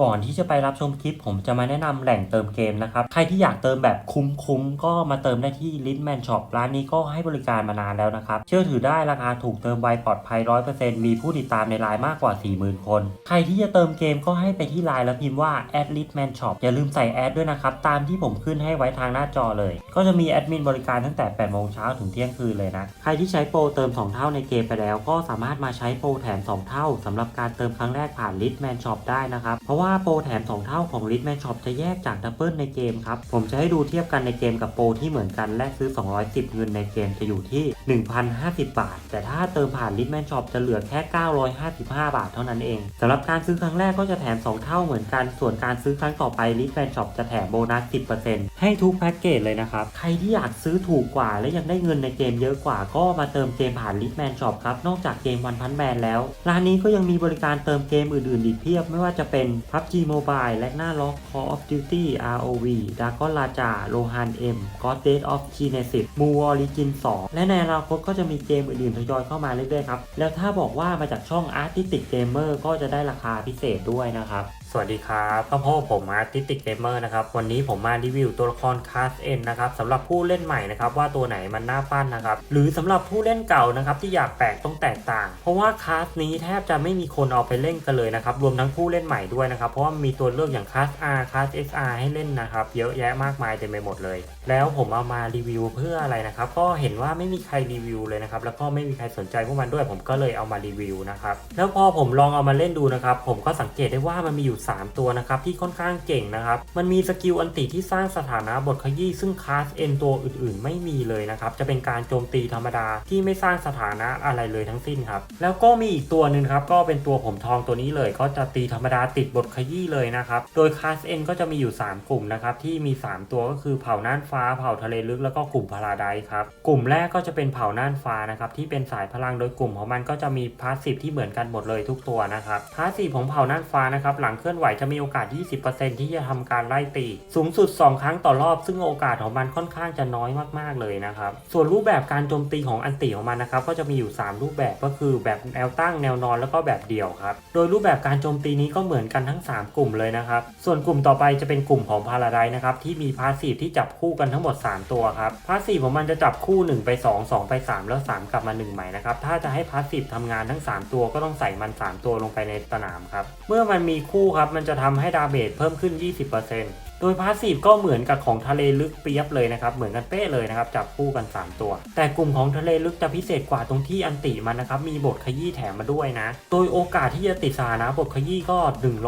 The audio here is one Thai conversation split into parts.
ก่อนที่จะไปรับชมคลิป ผมจะมาแนะนำแหล่งเติมเกมนะครับ ใครที่อยากเติมแบบคุ้มๆ ก็มาเติมได้ที่ l i t m a n Shop ร้านนี้ก็ให้บริการมานานแล้วนะครับ เชื่อถือได้ราคาถูกเติมไวปลอดภัย 100%มีผู้ติดตามในไลน์มากกว่า 40,000 คน ใครที่จะเติมเกมก็ให้ไปที่ไลน์แล้วพิมพ์ว่า a d l i t m a n Shop อย่าลืมใส่แอดด้วยนะครับ ตามที่ผมขึ้นให้ไว้ทางหน้าจอเลย ก็จะมีแอดมินบริการตั้งแต่8โมงเช้าถึงเที่ยงคืนเลยนะใครที่ใช้โปรเติม 2 เท่าในเกมไปแล้ว ก็สามารถมาใช้โปรแถม 2 เท่าสำหรับการเติมครั้งแรกผ่าน l i t m a n Shop ได้นะครับเพราะว่าว่าโปรแถม 2 เท่าของ l i t m a n Shop จะแยกจากดับเบิลในเกมครับ ผมจะให้ดูเทียบกันในเกมกับโปรที่เหมือนกันและซื้อ 210 เงินในเกมจะอยู่ที่ 1,050 บาท แต่ถ้าเติมผ่าน l i t m a n Shop จะเหลือแค่ 955 บาทเท่านั้นเองสำหรับการซื้อครั้งแรกก็จะแถม 2 เท่าเหมือนกัน ส่วนการซื้อครั้งต่อไป l i t m a n Shop จะแถมโบนัส 10%ให้ทุกแพ็กเกจเลยนะครับใครที่อยากซื้อถูกกว่า และยังได้เงินในเกมเยอะกว่าก็มาเติมเกมผ่าน l i t m a n Shop ครับนอกจากเกมวันพันแมนแล้วร้านนี้ก็ยังมีบริการเติมเกมอื่นๆอีกเพียบไม่ว่าจะเป็น PUBG Mobile และหน้าล็อก Call of Duty ROV Dragon Raja Rohan M God Dead of Genesis m o o Origin 2 และในอนาคตก็จะมีเกมอื่นๆทยอยเข้ามาเรื่อยๆครับ แล้วถ้าบอกว่ามาจากช่อง Artistic Gamer ก็จะได้ราคาพิเศษด้วยนะครับ สวัสดีครับก็พบกับผม Artistic Gamer นะครับ วันนี้ผมมารีวิวตัวละคร Class N นนะครับสำหรับผู้เล่นใหม่นะครับว่าตัวไหนมันน่าปั้นนะครับ หรือสำหรับผู้เล่นเก่านะครับที่อยากแปลกต้องแตกต่าง เพราะว่าคาสนี้แทบจะไม่มีคนเอาไปเล่นกันเลยนะครับ รวมทั้งผู้เล่นใหม่ด้วยนะครับ เพราะว่ามีตัวเลือกอย่างคลาส R คาส XR ให้เล่นนะครับ เยอะแยะมากมายเต็มไปหมดเลย แล้วผมเอามารีวิวเพื่ออะไรนะครับ ก็เห็นว่าไม่มีใครรีวิวเลยนะครับ แล้วก็ไม่มีใครสนใจพวกมันด้วย ผมก็เลยเอามารีวิวนะครับ แล้วพอผมลองเอามาเล่นดูนะครับ ผมก็สังเกตได้ว่ามันมีอยู่3 ตัวนะครับที่ค่อนข้างเก่งนะครับ มันมีสกิลอันติที่สร้างสถานะบทขยี้ซึ่งคลาส N ตัวอื่นๆ ไม่มีเลยนะครับ จะเป็นการโจมตีธรรมดาที่ไม่สร้างสถานะอะไรเลยทั้งสิ้นครับ แล้วก็มีอีกตัวหนึ่งครับก็เป็นตัวผมทองตัวนี้เลย ก็จะตีธรรมดาติดบทขยี้เลยนะครับ โดยคลาส N ก็จะมีอยู่ 3 กลุ่มนะครับที่มี 3 ตัวก็คือเผ่าน่านฟ้าเผ่าทะเลลึกแล้วก็กลุ่มพาราไดครับกลุ่มแรกก็จะเป็นเผ่าน่านฟ้านะครับที่เป็นสายพลังโดยกลุ่มของมันก็จะมีพาสซีฟที่เหมือนกันหมดเลยทุกตัวนะครับพาสซีฟของเผ่าน่านฟ้านะครับหลังเคลื่อนไหวจะมีโอกาส 20%ที่จะทำการไล่ตี สูงสุด 2 ครั้งต่อรอบ ซึ่งโอกาสของมันค่อนข้างจะน้อยมากๆเลยนะครับ ส่วนรูปแบบการโจมตีของอันติของมันนะครับ ก็จะมีอยู่ 3 รูปแบบก็คือแบบแนวตั้งแนวนอนแล้วก็แบบเดี่ยวครับ โดยรูปแบบการโจมตีนี้ก็เหมือนกันทั้ง 3 กลุ่มเลยนะครับ ส่วนกลุ่มต่อไปจะเป็นกลุ่มของพาราไดนะครับที่มีพาสซีฟที่จับคู่กันทั้งหมด 3 ตัวครับ พาสซีฟของมันจะจับคู่ 1 ไป 2 2 ไป 3 แล้ว 3 กลับมา 1 ใหม่นะครับ ถ้าจะให้พาสซีฟทำงานทั้ง 3 ตัวก็ต้องใส่มัน 3 ตัวลงไปในสนามครับ เมื่อมันมีคู่ครับมันจะทำให้ดาเมจเพิ่มขึ้น 20% โดยพาสซีฟก็เหมือนกับของทะเลลึกเปรียบเลยนะครับ เหมือนกันเป๊ะเลยนะครับ จับคู่กัน 3 ตัว แต่กลุ่มของทะเลลึกจะพิเศษกว่าตรงที่อันติมันนะครับ มีบทขยี้แถมมาด้วยนะ โดยโอกาสที่จะติดสานะบทขยี้ก็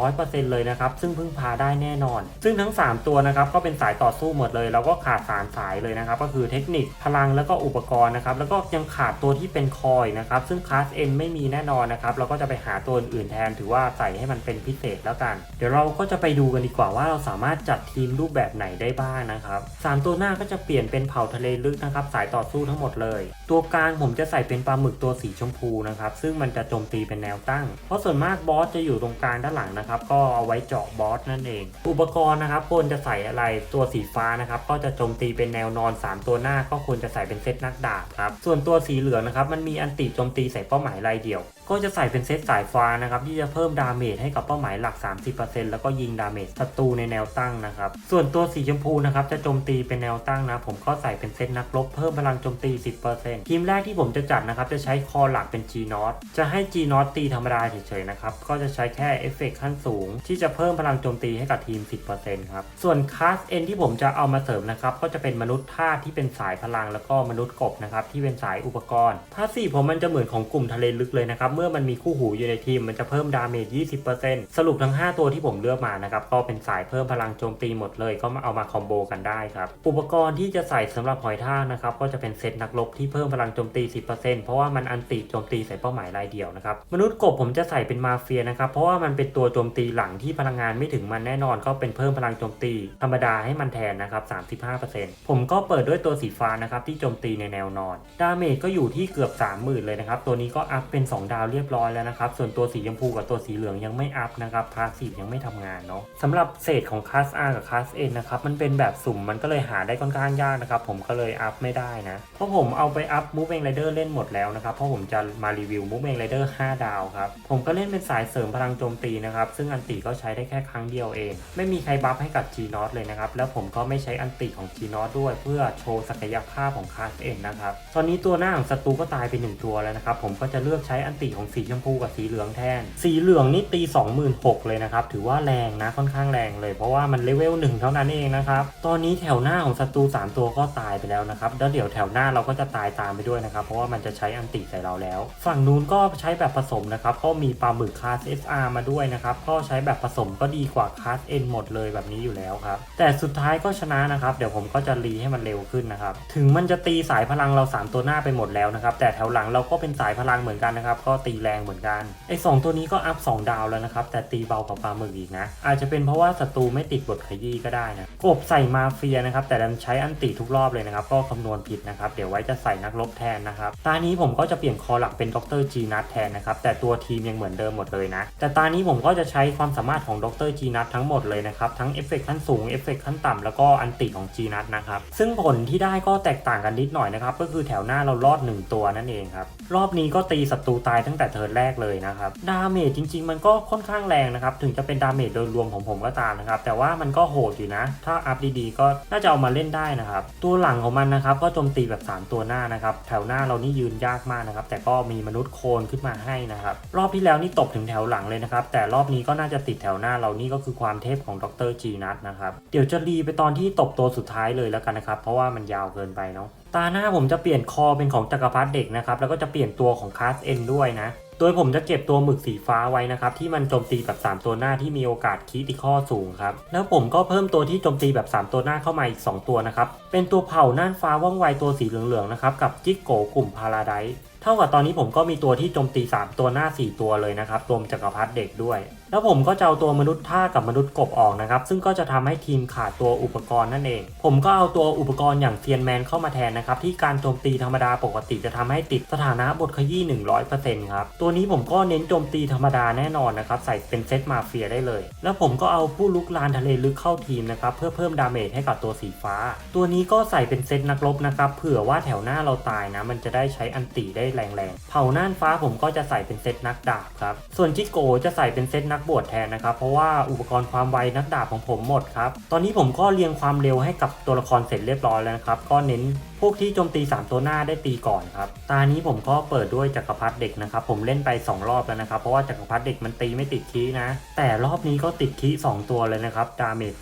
100%เลยนะครับ ซึ่งพึ่งพาได้แน่นอน ซึ่งทั้ง 3 ตัวนะครับ ก็เป็นสายต่อสู้หมดเลย แล้วก็ขาดสารสายเลยนะครับ ก็คือเทคนิค พลัง แล้วก็อุปกรณ์นะครับ แล้วก็ยังขาดตัวที่เป็นคอยนะครับ ซึ่งคลาส N ไม่มีแน่นอนนะครับ เราก็จะไปหาตัวอื่นแทน ถือว่าใส่ให้มันเป็นพิเศษแล้วกัน เดี๋ยวเราก็จะไปดูกันดีกว่าว่าเราสามารถจัดทีมรูปแบบไหนได้บ้างนะครับสามตัวหน้าก็จะเปลี่ยนเป็นเผ่าทะเลลึกนะครับ สายต่อสู้ทั้งหมดเลย ตัวกลางผมจะใส่เป็นปลาหมึกตัวสีชมพูนะครับ ซึ่งมันจะโจมตีเป็นแนวตั้ง เพราะส่วนมากบอสจะอยู่ตรงกลางด้านหลังนะครับ ก็เอาไว้เจาะบอสนั่นเอง อุปกรณ์นะครับควรจะใส่อะไรตัวสีฟ้านะครับ ก็จะโจมตีเป็นแนวนอน 3 ตัวหน้าก็ควรจะใส่เป็นเซตนักดาบครับ ส่วนตัวสีเหลืองนะครับ มันมีอันติโจมตีใส่เป้าหมายรายเดี่ยว ก็จะใส่เป็นเซตสายฟ้านะครับที่จะเพิ่มดาเมจให้กับเป้าหมายหลัก 30%แล้วก็ยิงดาเมจศัตรูในแนวตั้งนะครับ ส่วนตัวสีชมพูนะครับจะโจมตีเป็นแนวตั้งนะ ผมก็ใส่เป็นเซตนักรบเพิ่มพลังโจมตี 10%ทีมแรกที่ผมจะจัดนะครับจะใช้คอหลักเป็น G n o t จะให้ G n o t ตีธรรมดาเฉยๆนะครับ ก็จะใช้แค่เอฟเฟกต์ขั้นสูง ที่จะเพิ่มพลังโจมตีให้กับทีม 10%ครับ ส่วนคลาส N ที่ผมจะเอามาเสริมนะครับก็จะเป็นมนุษย์ท่าที่เป็นสายพลังแล้วก็มนุษย์กบนะครับที่เป็นสายอุปกรณ์ท่าสีผมมันจะเหมือนของกลุ่มทะเลลึกเลยนะครับเมื่อมันมีคู่หูอยู่ในทีมมันจะเพิ่มดาเมจ 20%สรุปทั้ง 5 ตัวที่ผมเลือกมานะครับก็เป็นสายเพิ่มพลังโจมตีหมดเลยก็มาเอามาคอมโบกันได้ครับ อุปกรณ์ที่จะใส่สำหรับหอยทากนะครับก็จะเป็นเซตนักรบที่เพิ่มพลังโจมตี 10%เพราะว่ามันอันติโจมตีใส่เป้าหมายรายเดียวนะครับมนุษย์กบผมจะใส่เป็นมาเฟียนะครับเพราะว่ามันเป็นตัวโจมตีหลังที่พลังงานไม่ถึงมันแน่นอนก็เป็นเพิ่มพลังโจมตี ธรรมดาให้มันแทนนะครับ 35%ผมก็เปิดด้วยตัวสีฟ้านะครับที่โจมตีในแนวนอน ดาเมจก็อยู่ที่เกือบ 30,000 เลยนะครับ ตัวนี้ก็อัพเป็น 2 ดาวเรียบร้อยแล้วนะครับ ส่วนตัวสีชมพูกับตัวสีเหลืองยังไม่อัพนะครับพาสีฟยังไม่ทำงานเนาะสำหรับเศษของคลาส R กับ Class N นะครับ มันเป็นแบบสุ่มมันก็เลยหาได้ค่อนข้างยากนะครับ ผมก็เลยอัพไม่ได้นะ เพราะผมเอาไปอัพ Moving Rider เล่นหมดแล้วนะครับ เพราะผมจะมารีวิว Moving Rider 5 ดาวครับ ผมก็เล่นเป็นสายเสริมพลังโจมตีนะครับ ซึ่งอันติก็ใช้ได้แค่ครั้งเดียวเอง ไม่มีใครบัฟให้กับ G n o t เลยนะครับ แล้วผมก็ไม่ใช้อันติของ G n o t ด้วย เพื่อโชว์ศักยภาพของ Class N นะครับ ตอนนี้ตัวหน้าของศัตรูก็ตายไปหนึ่งตัวแล้วนะครับ ผมก็จะเลือกใช้อันติของสีชมพูกับสีเหลืองแทน สีเหลืองนี่ตี 26,000เลยนะครับ ถือว่าแรงนะค่อนข้างแรงเลย เพราะว่ามันเลเวลหนึ่งเท่านั้นเองนะครับ ตอนนี้แถวหน้าของศัตรู3 ตัวก็ตายไปแล้วนะครับ แล้วเดี๋ยวแถวหน้าเราก็จะตายตามไปด้วยนะครับ เพราะว่ามันจะใช้อันติใส่เราแล้ว ฝั่งนู้นก็ใช้แบบผสมนะครับ ก็มีปลาหมึกคลาส SR มาด้วยนะครับ ก็ใช้แบบผสมก็ดีกว่าคลาส N หมดเลยแบบนี้อยู่แล้วครับ แต่สุดท้ายก็ชนะนะครับ เดี๋ยวผมก็จะรีให้มันเร็วขึ้นนะครับ ถึงมันจะตีสายพลังเรา 3 ตัวหน้าไปหมดแล้วนะครับ แต่แถวหลังเราก็เป็นสายพลังเหมือนกันนะครับ ก็ตีแรงเหมือนกัน ไอ้สองตัวนี้ก็อัพ2ดาวแล้วนะครับ แต่ตีเบากว่าปลาหมึกอีกนะ อาจจะเป็นเพราะว่าศัตรูไม่ติดบทขยี้ก็ได้นะกบใส่มาเฟียนะครับ แต่ดันใช้อันติทุกรอบเลยนะครับ ก็คำนวณผิดนะครับ เดี๋ยวไว้จะใส่นักรบแทนนะครับ ตานี้ผมก็จะเปลี่ยนคอหลักเป็นดรจีนัทแทนนะครับ แต่ตัวทีมยังเหมือนเดิมหมดเลยนะ แต่ตานี้ผมก็จะใช้ความสามารถของดรจีนัททั้งหมดเลยนะครับ ทั้งเอฟเฟกต์ขั้นสูง เอฟเฟกต์ขั้นต่ำแล้วก็อันติของจีนัทนะครับ ซึ่งผลที่ได้ก็แตกต่างกันนิดหน่อยนะครับ ก็คือแถวหน้าเรารอด 1 ตัวนั่นเองครับ รอบนี้ก็ตีศัตรูตายตั้งแต่เทิร์นแรกเลยนะครับ ดาเมจจริง ๆ มันก็ค่อนข้างแรงนะครับ ถึงจะเป็นดาเมจโดยรวมของผมก็ตามนะครับ แต่ว่ามันก็โหดอยู่นะ ถ้าอัพดีๆก็น่าจะเอามาเล่นได้นะครับ ตัวหลังของมันนะครับก็โจมตีแบบ 3 ตัวหน้านะครับ แถวหน้าเรานี่ยืนยากมากนะครับ แต่ก็มีมนุษย์โคลนขึ้นมาให้นะครับ รอบที่แล้วนี่ตบถึงแถวหลังเลยนะครับ แต่รอบนี้ก็น่าจะติดแถวหน้าเรานี่ก็คือความเทพของดรจีนัทนะครับ เดี๋ยวจะรีไปตอนที่ตบตัวสุดท้ายเลยแล้วกันนะครับ เพราะว่ามันยาวเกินไปเนาะ ตาหน้าผมจะเปลี่ยนคอเป็นของจักรพรรดิเด็กนะครับ แล้วก็จะเปลี่ยนตัวของคาส N ด้วยนะ โดยผมจะเก็บตัวหมึกสีฟ้าไว้นะครับที่มันโจมตีแบบ 3 ตัวหน้าที่มีโอกาสคีติคอสูงครับแล้วผมก็เพิ่มตัวที่โจมตีแบบ 3 ตัวหน้าเข้ามาอีก 2 ตัวนะครับเป็นตัวเผ่าน่านฟ้าว่องไวตัวสีเหลืองๆนะครับกับจิกโกกลุ่มพาราไดเท่ากับตอนนี้ผมก็มีตัวที่โจมตี 3 ตัวหน้า 4 ตัวเลยนะครับรวมจักรพรรดิเด็กด้วยแล้วผมก็จะเอาตัวมนุษย์ท่ากับมนุษย์กบออกนะครับ ซึ่งก็จะทำให้ทีมขาดตัวอุปกรณ์นั่นเอง ผมก็เอาตัวอุปกรณ์อย่างเซียนแมนเข้ามาแทนนะครับ ที่การโจมตีธรรมดาปกติจะทำให้ติดสถานะบทขยี้100%ครับ ตัวนี้ผมก็เน้นโจมตีธรรมดาแน่นอนนะครับ ใส่เป็นเซตมาเฟียได้เลย แล้วผมก็เอาผู้ลุกลานทะเลลึกเข้าทีมนะครับ เพื่อเพิ่มดาเมจให้กับตัวสีฟ้า ตัวนี้ก็ใส่เป็นเซตนักรบนะครับ เผื่อว่าแถวหน้าเราตายนะ มันจะได้ใช้อันติได้แรงๆ เผ่าน่านฟ้าผมก็จะใส่เป็นเซตนักดาบครับ ส่วนจิโกจะใส่เป็นเซตนักักบวชแทนนะครับ เพราะว่าอุปกรณ์ความไวนักดาบของผมหมดครับ ตอนนี้ผมก็เรียงความเร็วให้กับตัวละครเสร็จเรียบร้อยแล้วนะครับ ก็เน้นพวกที่โจมตี 3 ตัวหน้าได้ตีก่อนครับ ตานี้ผมก็เปิดด้วยจักรพรรดิเด็กนะครับ ผมเล่นไป 2 รอบแล้วนะครับ เพราะว่าจักรพรรดิเด็กมันตีไม่ติดคีนะ แต่รอบนี้ก็ติดคี2ตัวเลยนะครับ ดาเมจ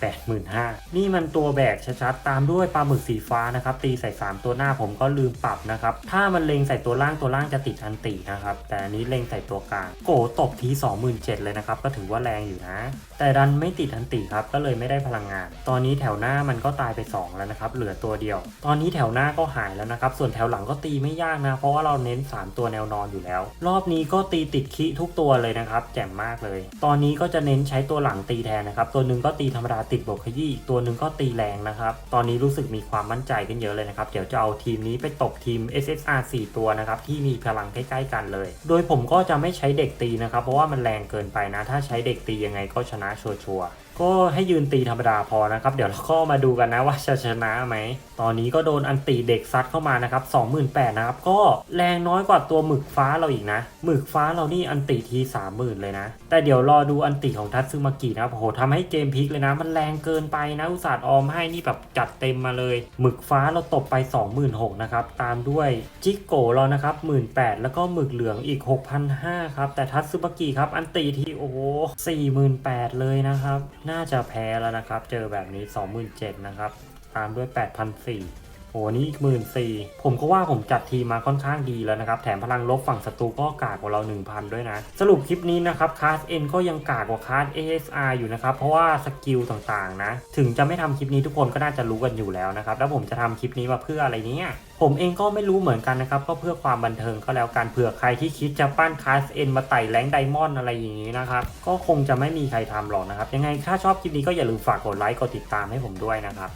85,000นี่มันตัวแบกชัดๆ ตามด้วยปลาหมึกสีฟ้านะครับ ตีใส่ 3 ตัวหน้าผมก็ลืมปรับนะครับ ถ้ามันเล็งใส่ตัวล่างตัวล่างจะติดอันตินะครับ แต่อันนี้เล็งใส่ตัวกลาง โกตบที27,000เลยนะครับถือว่าแรงอยู่นะแต่ดันไม่ติดอันติครับก็เลยไม่ได้พลังงาน ตอนนี้แถวหน้ามันก็ตายไป 2 แล้วนะครับเหลือตัวเดียว ตอนนี้แถวหน้าก็หายแล้วนะครับส่วนแถวหลังก็ตีไม่ยากนะ เพราะว่าเราเน้น 3 ตัวแนวนอนอยู่แล้ว รอบนี้ก็ตีติดคิทุกตัวเลยนะครับแจ่มมากเลย ตอนนี้ก็จะเน้นใช้ตัวหลังตีแทนนะครับตัวหนึ่งก็ตีธรรมดาติดบวกขยี้อีกตัวหนึ่งก็ตีแรงนะครับตอนนี้รู้สึกมีความมั่นใจกันเยอะเลยนะครับเดี๋ยวจะเอาทีมนี้ไปตบทีม SSR 4 ตัวนะครับที่มีพลังใกล้ๆกันเลย โดยผมก็จะไม่ใช้เด็กตีนะครับเพราะว่ามันแรงเกินไปนะ ถ้าใช้เด็กตียังไงก็ชนะชัวร์ๆ ก็ให้ยืนตีธรรมดาพอนะครับ เดี๋ยวเราก็มาดูกันนะว่าจะชนะไหม ตอนนี้ก็โดนอันตีเด็กซัดเข้ามานะครับ28,000นะครับ ก็แรงน้อยกว่าตัวหมึกฟ้าเราอีกนะ หมึกฟ้าเรานี่อันตีที30,000เลยนะ แต่เดี๋ยวรอดูอันตีของทัตซึมากินะครับโอ้โหทำให้เกมพลิกเลยนะ มันแรงเกินไปนะอุตส่าห์ออมให้นี่แบบจัดเต็มมาเลย หมึกฟ้าเราตบไป 26,000นะครับตามด้วยจิกโกเรานะครับ18,000แล้วก็หมึกเหลืองอีก6,500ครับแต่ทัตซึมากิครับอันตีทีโอ้โห48,000เลยนะครับน่าจะแพ้แล้วนะครับ เจอแบบนี้ 27,000นะครับ ตามด้วย 8,400 โอ้นี่อีก14,000ผมก็ว่าผมจัดทีมมาค่อนข้างดีแล้วนะครับ แถมพลังลบฝั่งศัตรูก็กากกว่าเรา 1,000 ด้วยนะ สรุปคลิปนี้นะครับคาส N ก็ยังกากกว่าคาส ASR อยู่นะครับ เพราะว่าสกิลต่างๆนะ ถึงจะไม่ทำคลิปนี้ทุกคนก็น่าจะรู้กันอยู่แล้วนะครับ แล้วผมจะทำคลิปนี้มาเพื่ออะไรเนี่ยผมเองก็ไม่รู้เหมือนกันนะครับ ก็เพื่อความบันเทิงก็แล้วกันเผื่อใครที่คิดจะปั้นคาส N มาไต่แรงไดมอนด์อะไรอย่างนี้นะครับ ก็คงจะไม่มีใครทำหรอกนะครับ ยังไงถ้าชอบคลิปนี้ก็อย่าลืมฝากกดไลค์กดติดตามให้ผมด้วยนะครับ